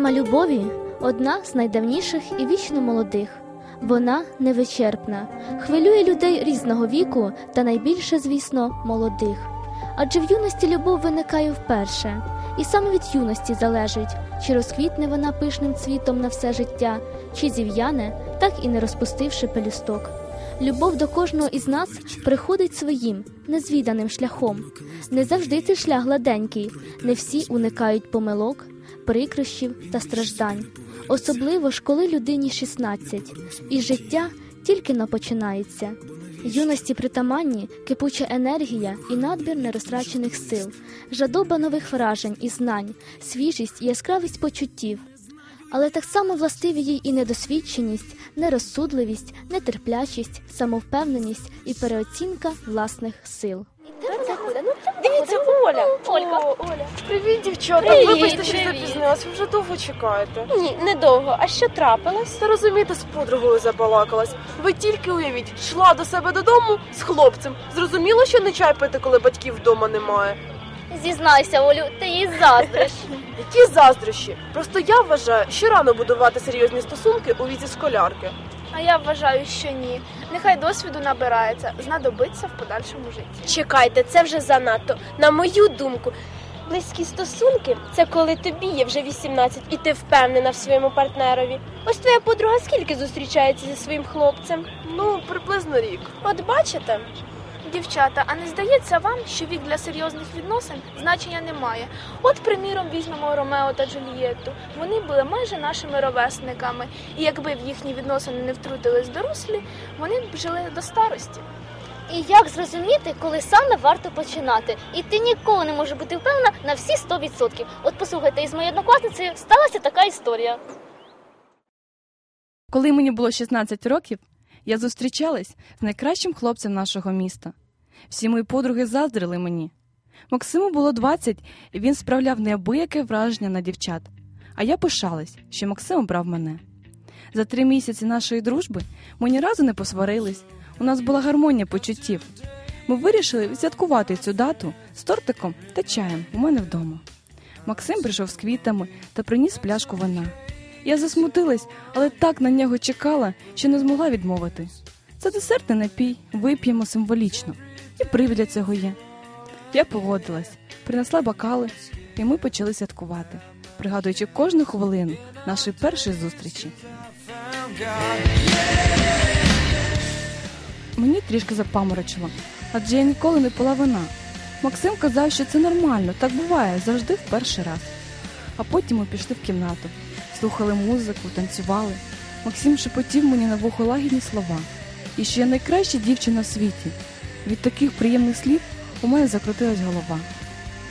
Тема любові одна з найдавніших і вічно молодих. Вона невичерпна, хвилює людей різного віку та найбільше, звісно, молодих. Адже в юності любов виникає вперше, і саме від юності залежить, чи розквітне вона пишним цвітом на все життя, чи зів'яне, так і не розпустивши пелюсток. Любов до кожного із нас приходить своїм незвіданим шляхом. Не завжди цей шлях гладенький, не всі уникають помилок, прикрощів та страждань. Особливо ж, коли людині 16, і життя тільки но починається. Юності притаманні кипуча енергія і надбір нерозтрачених сил, жадоба нових вражень і знань, свіжість і яскравість почуттів. Але так само властиві їй і недосвідченість, нерозсудливість, нетерплячість, самовпевненість і переоцінка власних сил. Дивіться, Оля. Оля. Привіт, дівчата. Привіт, Вибачте, що привіт. запізнилась. Ви вже довго чекаєте. Ні, недовго. А що трапилось? Та розумієте, з подругою забалакалась. Ви тільки уявіть, йшла до себе додому з хлопцем. Зрозуміло, що не чай пити, коли батьків вдома немає. Зізнайся, Олю, ти їй заздриш. Які заздрощі. Просто я вважаю, що рано будувати серйозні стосунки у віці школярки. А я вважаю, що ні. Нехай досвіду набирається, знадобиться в подальшому житті. Чекайте, це вже занадто. На мою думку, близькі стосунки це коли тобі є вже 18 і ти впевнена в своєму партнерові. Ось твоя подруга скільки зустрічається зі своїм хлопцем? Ну, приблизно рік. От бачите? Дівчата, а не здається вам, що вік для серйозних відносин значення не має? От, приміром, візьмемо Ромео та Джульєтту. Вони були майже нашими ровесниками, і якби в їхні відносини не втрутились дорослі, вони б жили до старості. І як зрозуміти, коли саме варто починати? І ти ніколи не можеш бути впевнена на всі 100%. От послухайте, із моєю однокласницею сталася така історія. Коли мені було 16 років, я зустрічалась з найкращим хлопцем нашого міста. Всі мої подруги заздрили мені. Максиму було 20, і він справляв неабияке враження на дівчат. А я пишалась, що Максим обрав мене. За три місяці нашої дружби ми ні разу не посварились. У нас була гармонія почуттів. Ми вирішили відсвяткувати цю дату з тортиком та чаєм у мене вдома. Максим прийшов з квітами та приніс пляшку вина. Я засмутилась, але так на нього чекала, що не змогла відмовити. Це десертний напій, вип'ємо символічно, і привід для цього є. Я погодилась, принесла бокали, і ми почали святкувати, пригадуючи кожну хвилину нашої першої зустрічі. Мені трішки запаморочило, адже я ніколи не пила вина. Максим казав, що це нормально, так буває завжди в перший раз. А потім ми пішли в кімнату, слухали музику, танцювали. Максим шепотів мені на вухо лагідні слова, і що я найкраща дівчина в світі. Від таких приємних слів у мене закрутилась голова.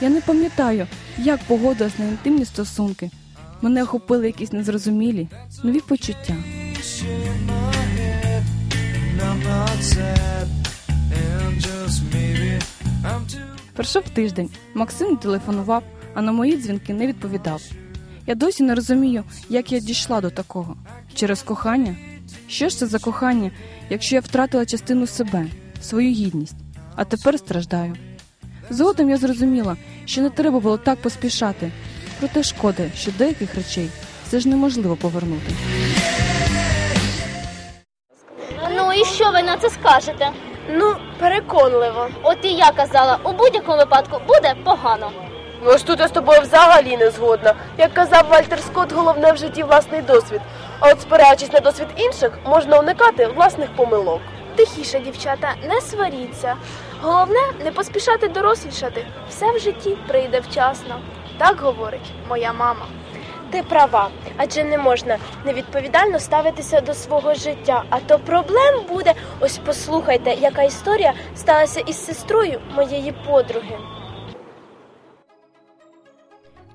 Я не пам'ятаю, як погодилась на інтимні стосунки. Мене охопили якісь незрозумілі, нові почуття. Пройшов тиждень. Максим телефонував, а на мої дзвінки не відповідав. Я досі не розумію, як я дійшла до такого. Через кохання? Що ж це за кохання, якщо я втратила частину себе, свою гідність, а тепер страждаю. Згодом я зрозуміла, що не треба було так поспішати, проте шкода, що деяких речей все ж неможливо повернути. Ну і що ви на це скажете? Ну, переконливо. От і я казала, у будь-якому випадку буде погано. Ну ось тут я з тобою взагалі не згодна. Як казав Вальтер Скотт, головне в житті власний досвід. А от спираючись на досвід інших, можна уникати власних помилок. Тихіше, дівчата, не сваріться. Головне не поспішати дорослішати. Все в житті прийде вчасно. Так говорить моя мама. Ти права, адже не можна невідповідально ставитися до свого життя. А то проблем буде. Ось послухайте, яка історія сталася із сестрою моєї подруги.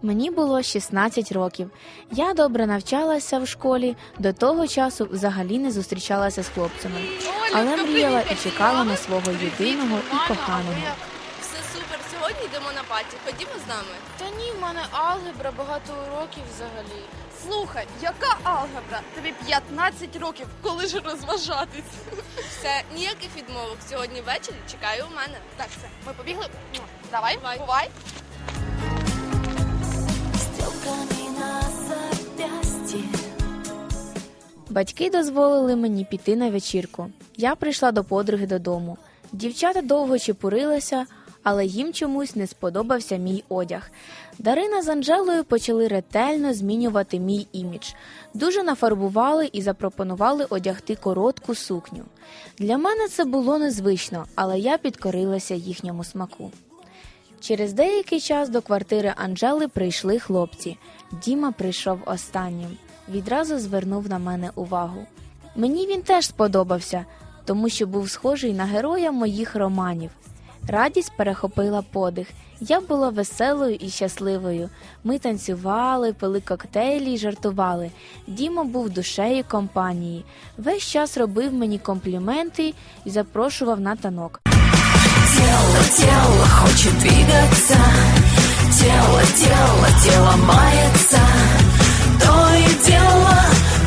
Мені було 16 років. Я добре навчалася в школі, до того часу взагалі не зустрічалася з хлопцями, але мріяла і чекала на свого єдиного і коханого. Все супер. Сьогодні йдемо на паті. Ходімо з нами. Та ні, в мене алгебра, багато уроків взагалі. Слухай, яка алгебра? Тобі 15 років, коли ж розважатись? Все, ніяких відмовок. Сьогодні ввечері чекаю у мене. Так, все, ми побігли. Давай, бувай. Батьки дозволили мені піти на вечірку. Я прийшла до подруги додому. Дівчата довго чепурилися, але їм чомусь не сподобався мій одяг. Дарина з Анжелою почали ретельно змінювати мій імідж. Дуже нафарбували і запропонували одягти коротку сукню. Для мене це було незвично, але я підкорилася їхньому смаку. Через деякий час до квартири Анжели прийшли хлопці. Діма прийшов останнім. Відразу звернув на мене увагу. Мені він теж сподобався, тому що був схожий на героя моїх романів. Радість перехопила подих. Я була веселою і щасливою. Ми танцювали, пили коктейлі й жартували. Діма був душею компанії. Весь час робив мені компліменти і запрошував на танок. Хочет двигаться. Тело, тело, тело мается. То и дело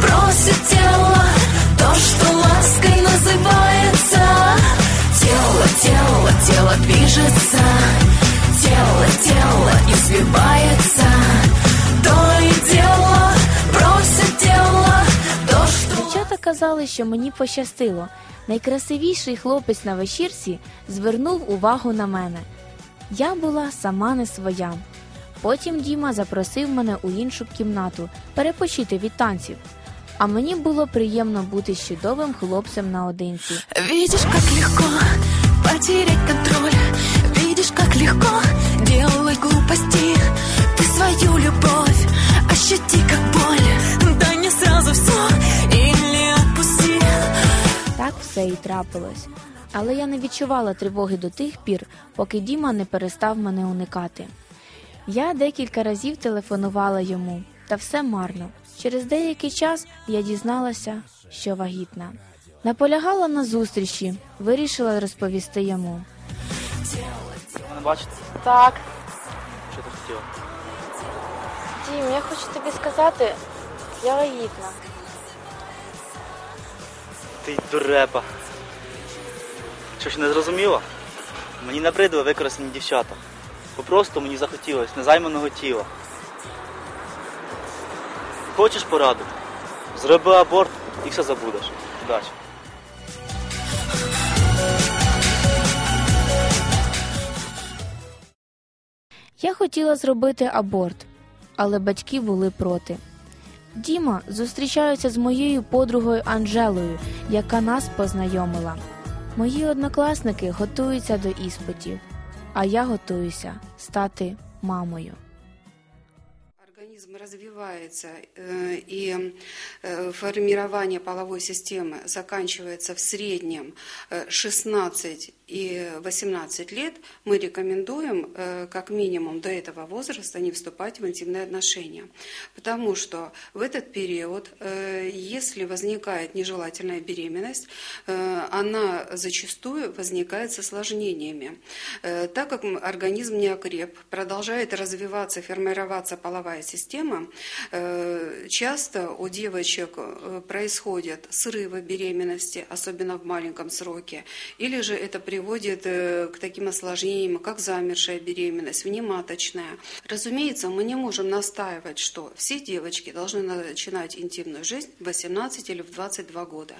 просит тело. То, что лаской называется. Тело, тело, тело движется. Тело, тело извивается. То и дело просит тело. То, что Дівчата казали, що мені пощастило. Найкрасивіший хлопець на вечірці звернув увагу на мене. Я була сама не своя. Потім Діма запросив мене у іншу кімнату перепочити від танців. А мені було приємно бути з чудовим хлопцем наодинці. Видишь, как легко потерять контроль Видишь, как легко делать глупости Ты свою любовь ощути, как боль Дай мне сразу все или отпусти Так все і трапилось. Але я не відчувала тривоги до тих пір, поки Діма не перестав мене уникати. Я декілька разів телефонувала йому, та все марно. Через деякий час я дізналася, що вагітна. Наполягала на зустрічі, вирішила розповісти йому. Мене бачите? Так, Що ти хотіла? Дім, я хочу тобі сказати, я вагітна. Ти дурепа. Що ж не зрозуміло? Мені набридли використані дівчата. Попросту мені захотілось незайманого тіла. Хочеш пораду? Зроби аборт і все забудеш. Удачі. Я хотіла зробити аборт, але батьки були проти. Діма зустрічається з моєю подругою Анжелою, яка нас познайомила. Мої однокласники готуються до іспитів, а я готуюся стати мамою. Организм развивается, э, и э, формирование половой системы заканчивается в среднем э, 16 и 18 лет, мы рекомендуем э, как минимум до этого возраста не вступать в интимные отношения. Потому что в этот период, э, если возникает нежелательная беременность, э, она зачастую возникает с осложнениями. Так как организм не окреп, продолжает развиваться, формироваться половая система, часто у девочек происходят срывы беременности, особенно в маленьком сроке, или же это приводит э, к таким осложнениям, как замершая беременность, внематочная. Разумеется, мы не можем настаивать, что все девочки должны начинать интимную жизнь в 18 или в 22 года.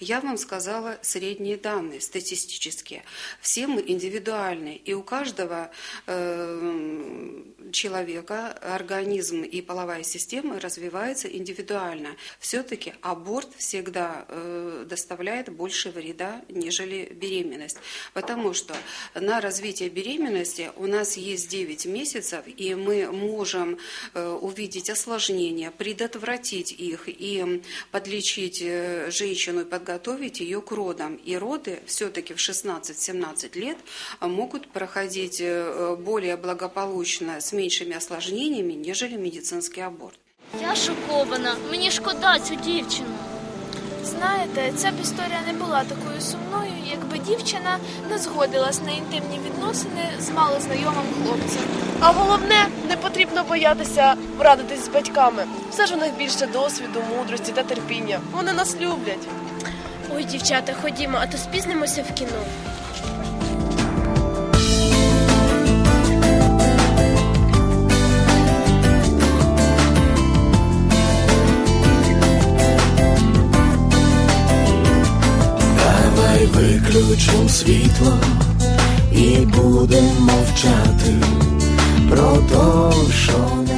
Я вам сказала средние данные статистические. Все мы индивидуальны, и у каждого э, человека организм и половая система развиваются индивидуально. Все-таки аборт всегда э, доставляет больше вреда, нежели беременность. Потому что на развитие беременности у нас есть 9 месяцев, и мы можем э, увидеть осложнения, предотвратить их и подлечить э, женщину и подготовить ее к родам. И роды все-таки в 16-17 лет а, могут проходить э, более благополучно, с меньшими осложнениями, нежели медицинский аборт. Я шокована. Мені шкода цю дівчину. Знаєте, ця б історія не була такою сумною, якби дівчина не згодилась на інтимні відносини з малознайомим хлопцем. А головне, не потрібно боятися радитись з батьками. Все ж у них більше досвіду, мудрості та терпіння. Вони нас люблять. Ой, дівчата, ходімо, а то спізнимося в кіно. Виключимо світло і будемо мовчати про то, що не